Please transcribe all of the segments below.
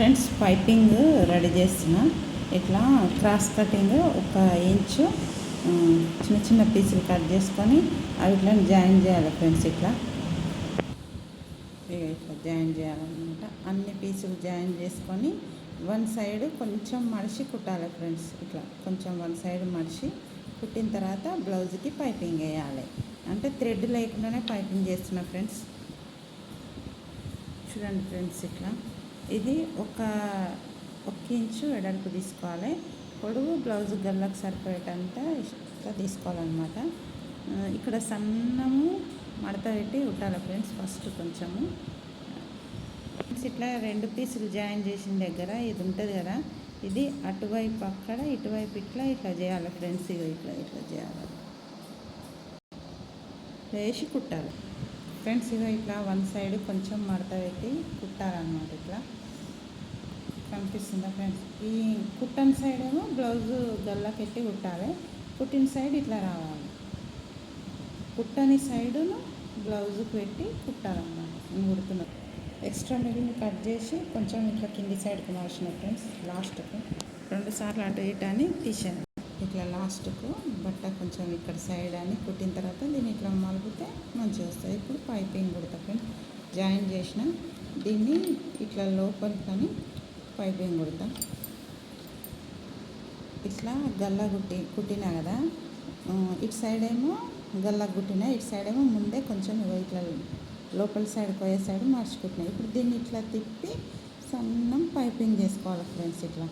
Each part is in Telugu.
ఫ్రెండ్స్ పైపింగ్ రెడీ చేస్తున్నా. ఇట్లా క్రాస్ కటింగ్ ఒక ఇంచు చిన్న చిన్న పీసులు కట్ చేసుకొని అవి ఇట్లా జాయిన్ చేయాలి ఫ్రెండ్స్ ఇట్లా. ఇక ఇట్లా జాయిన్ చేయాలన్నమాట. అన్ని పీసులు జాయిన్ చేసుకొని వన్ సైడ్ కొంచెం మడిచి కుట్టాలి ఫ్రెండ్స్ ఇట్లా. కొంచెం వన్ సైడ్ మడిచి కుట్టిన తర్వాత బ్లౌజ్కి పైపింగ్ వేయాలి. అంటే థ్రెడ్ లేకుండానే పైపింగ్ చేస్తున్నా ఫ్రెండ్స్. చూడండి ఫ్రెండ్స్ ఇట్లా. ఇది ఒక ఒక ఇంచు వెడల్పు తీసుకోవాలి. పొడుగు బ్లౌజ్ గల్లకు సరిపోయేటంత ఇట్లా తీసుకోవాలన్నమాట. ఇక్కడ సన్నము మడత పెట్టి కుట్టాలి ఫ్రెండ్స్ ఫస్ట్ కొంచెము. ఫ్రెండ్స్ ఇట్లా రెండు పీసులు జాయిన్ చేసిన దగ్గర ఇది ఉంటుంది కదా ఇది అటువైపు అక్కడ ఇటువైపు ఇట్లా ఇట్లా చేయాలి ఫ్రెండ్స్ ఇగో ఇట్లా ఇట్లా చేయాలి. వేసి కుట్టాలి. ఫ్రెండ్స్ ఇగో ఇట్లా వన్ సైడ్ కొంచెం మడత పెట్టి కుట్టాలన్నమాట ఇట్లా. కనిపిస్తుందా ఫ్రెండ్స్. ఈ కుట్టని సైడ్ ఏమో బ్లౌజ్ గల్లకెట్టి కుట్టాలి. కుట్టిన సైడ్ ఇట్లా రావాలి. కుట్టని సైడును బ్లౌజ్ పెట్టి కుట్టాలన్నమాట. నేను కుడుతున్నా. ఎక్స్ట్రా మిగిలిన కట్ చేసి కొంచెం ఇట్లా కింది సైడ్కి మార్చిన ఫ్రెండ్స్ లాస్ట్కు. రెండు సార్లు అటు ఇటు అని తీసాను ఇట్లా లాస్ట్కు బట్ట కొంచెం ఇక్కడ సైడ్ అని కుట్టిన తర్వాత దీన్ని ఇట్లా మలిపితే మంచిగా వస్తుంది. ఇప్పుడు పైపింగ్ కుడతా ఫ్రెండ్స్. జాయిన్ చేసిన. దీన్ని ఇట్లా పైపింగ్ కుడతా ఇట్లా గల్లా కుట్టి కుట్టినా కదా? ఇటు సైడ్ ఏమో గల్లా కుట్టినా ఇటు సైడ్ ఏమో ముందే కొంచెం ఇట్లా లోపల సైడ్ పోయే సైడ్ మార్చుకుంటున్నా. ఇప్పుడు దీన్ని ఇట్లా తిప్పి సన్నం పైపింగ్ చేసుకోవాలి ఫ్రెండ్స్ ఇట్లా.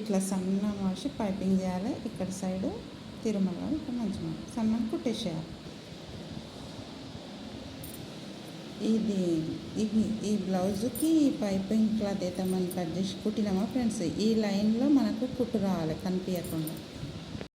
ఇట్లా సన్నం మార్చి పైపింగ్ చేయాలి. ఇక్కడ సైడ్ తిరుమల ఇక్కడ మంచిగా సన్నం కుట్టేసేయాలి. ఇది ఇది ఈ బ్లౌజ్కి పైపింగ్ క్లాత్ వేద్దామని కట్ చేసి కుట్టినామా ఫ్రెండ్స్? ఈ లైన్లో మనకు కుట్టు రావాలి కనిపించకుండా